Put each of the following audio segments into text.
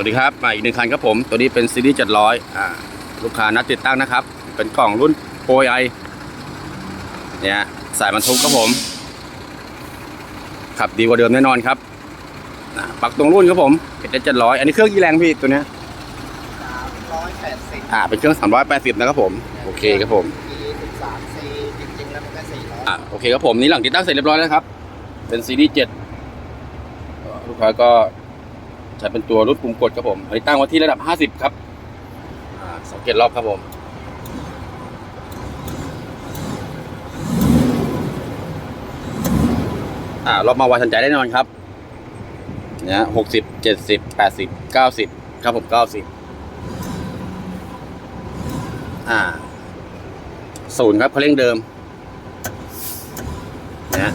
สวัสดีครับมาอีกหนึ่งคันครับผม ตัวนี้เป็นซีรีส์700อ่าลูกค้านัดติดตั้งนะครับ เป็นกล่องรุ่นโปรไอเนี่ยสายบรรทุกครับผม ขับดีกว่าเดิมแน่นอนครับอ่าปักตรงรุ่นครับผมเป็นเจ็ดร้อยอันนี้เครื่องกี่แรงพี่ตัวเนี้ยร้อยแปดสิบอ่าเป็นเครื่อง380นะครับผม โอเคครับผมปีสิบสามซีจริงๆแล้วมันก็สี่ร้อยอ่าโอเคครับผม นี่หลังติดตั้งเสร็จเรียบร้อยแล้วครับ เป็นซีรีส์7เอ่อลูกค้าก็ ใช้เป็นตัวรุ่นปุ่มกดครับผมอันนี้ตั้งไว้ที่ระดับ 50 ครับสังเกตรอบครับผมอ่ารอบมาไวทันใจแน่นอนครับเนี่ยหกสิบเจ็ดสิบแปดสิบเก้าสิบครับผมเก้าสิบอ่าศูนย์ครับเขาเร่งเดิมนะ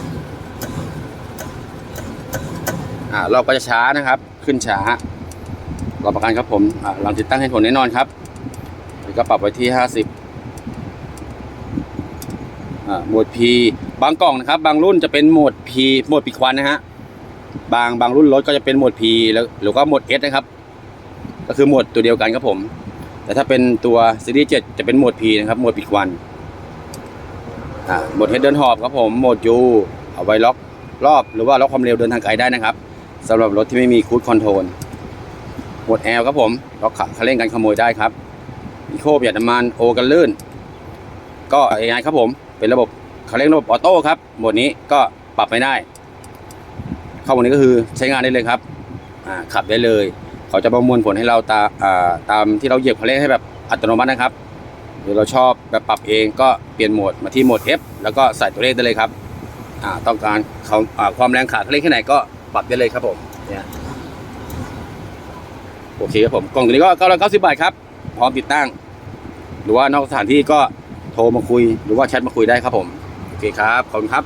อ่ารอบก็จะช้านะครับ ขึ้นช้ารอประกันครับผมหลังติดตั้งให้ผลแน่นอนครับแล้วก็ปรับไว้ที่ห้าสิบโหมด P บางกล่องนะครับ บางรุ่นจะเป็นโหมด P โหมดปีควันนะฮะบางบางรุ่นรถก็จะเป็นโหมด P แล้วหรือว่าโหมด S นะครับ ก็คือโหมดตัวเดียวกันครับผม แต่ถ้าเป็นตัวซีรีส์7จะเป็นโหมด P นะครับโหมดปีควันโหมด Head เดินหอบครับผมโหมด U เอาไว้ล็อกรอบหรือว่าล็อกความเร็วเดินทางไกลได้นะครับ สำหรับรถที่ไม่มีคูดคอนโทรลหมด L ครับผมล็อกขาคันเร่งกันขโมยได้ครับอีโคประหยัดน้ำมันโอกันลื่น ก็ AI ครับผม เป็นระบบเขาเรียกระบบออโต้ครับโหมดนี้ก็ปรับไม่ได้ เข้าโหมดนี้ก็คือใช้งานได้เลยครับขับได้เลย เขาจะประมวลผลให้เราตาาตามที่เราเหยียบคันเร่งให้แบบอัตโนมัตินะครับหรือเราชอบแบบปรับเองก็เปลี่ยนโหมดมาที่โหมด F แล้วก็ใส่ตัวเลขได้เลยครับต้องการเขาความแรงขาคันเร่งแค่ไหนก็ ปรับได้เลยครับผมเนี่ยโอเคครับผมกล่องตัวนี้ก็990บาทครับพร้อมติดตั้ง หรือว่านอกสถานที่ก็โทรมาคุย หรือว่าแชทมาคุยได้ครับผม โอเคครับ ขอบคุณครับ